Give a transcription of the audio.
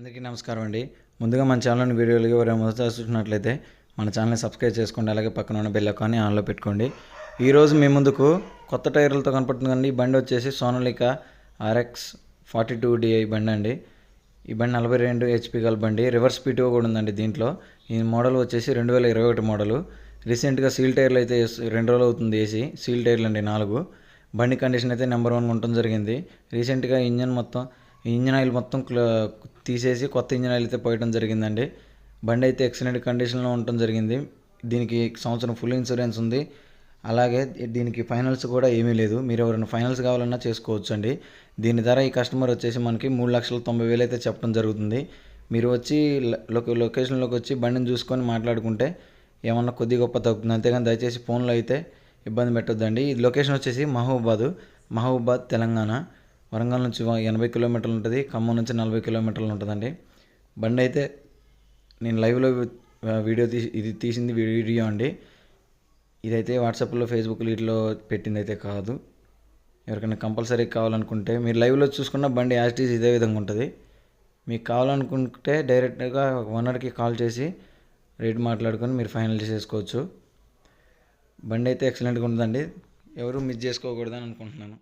అందరికీ నమస్కారం అండి. ముందుగా మన ఛానల్ని వీడియోలు ఎవరైనా మొదట చూసినట్లయితే మన ఛానల్ని సబ్స్క్రైబ్ చేసుకోండి అలాగే పక్కన ఉన్న బెల్ ఐకాన్ని ఆన్లో పెట్టుకోండి. ఈరోజు మీ ముందుకు కొత్త టైర్లతో కనపడుతుందండి ఈ బండి వచ్చేసి Sonalika RX forty two DI బండి అండి. ఈ బండి నలభై రెండు హెచ్పి గల బండి. రివర్స్ పీటీఓ కూడా ఉందండి దీంట్లో. ఈ మోడల్ వచ్చేసి రెండు వేల ఇరవై ఒకటి మోడలు. రీసెంట్గా సీల్ టైర్లు అయితే రెండు రోజులు అవుతుంది వేసి సీల్ టైర్లు అండి నాలుగు. బండి కండిషన్ అయితే నెంబర్ వన్ ఉండటం జరిగింది. రీసెంట్గా ఇంజన్ మొత్తం ఇంజన్ ఆయిల్ మొత్తం తీసేసి కొత్త ఇంజన్ ఆయిల్ అయితే పోయడం జరిగిందండి. బండి అయితే ఎక్సలెంట్ కండిషన్లో ఉండటం జరిగింది. దీనికి సంవత్సరం ఫుల్ ఇన్సూరెన్స్ ఉంది. అలాగే దీనికి ఫైనల్స్ కూడా ఏమీ లేదు. మీరు ఎవరైనా ఫైనల్స్ కావాలన్నా చేసుకోవచ్చు అండి దీని ధర ఈ కస్టమర్ వచ్చేసి మనకి మూడు లక్షల తొంభై వేలు అయితే చెప్పడం జరుగుతుంది. మీరు వచ్చి లొకేషన్లోకి వచ్చి బండిని చూసుకొని మాట్లాడుకుంటే ఏమన్నా కొద్ది గొప్ప తగ్గుతుంది. అంతేగాని దయచేసి ఫోన్లో అయితే ఇబ్బంది పెట్టొద్దండి. ఈ లొకేషన్ వచ్చేసి మహబూబాద్. మహబూబాద్ తెలంగాణ. వరంగల్ నుంచి ఎనభై కిలోమీటర్లు ఉంటుంది ఖమ్మం నుంచి నలభై కిలోమీటర్లు ఉంటుందండి. బండి అయితే నేను లైవ్లో వీడియో తీసి ఇది తీసింది వీడియో అండి. ఇదైతే వాట్సాప్లో ఫేస్బుక్ వీటిలో పెట్టింది అయితే కాదు. ఎవరికైనా కంపల్సరీ కావాలనుకుంటే మీరు లైవ్లో చూసుకున్న బండి యాజ్ ఇదే విధంగా ఉంటుంది. మీకు కావాలనుకుంటే డైరెక్ట్గా ఓనర్కి కాల్ చేసి రేట్ మాట్లాడుకొని మీరు ఫైనల్ చేసేసుకోవచ్చు బండి అయితే ఎక్సలెంట్గా ఉంటుందండి. ఎవరు మిస్ చేసుకోకూడదని అనుకుంటున్నాను.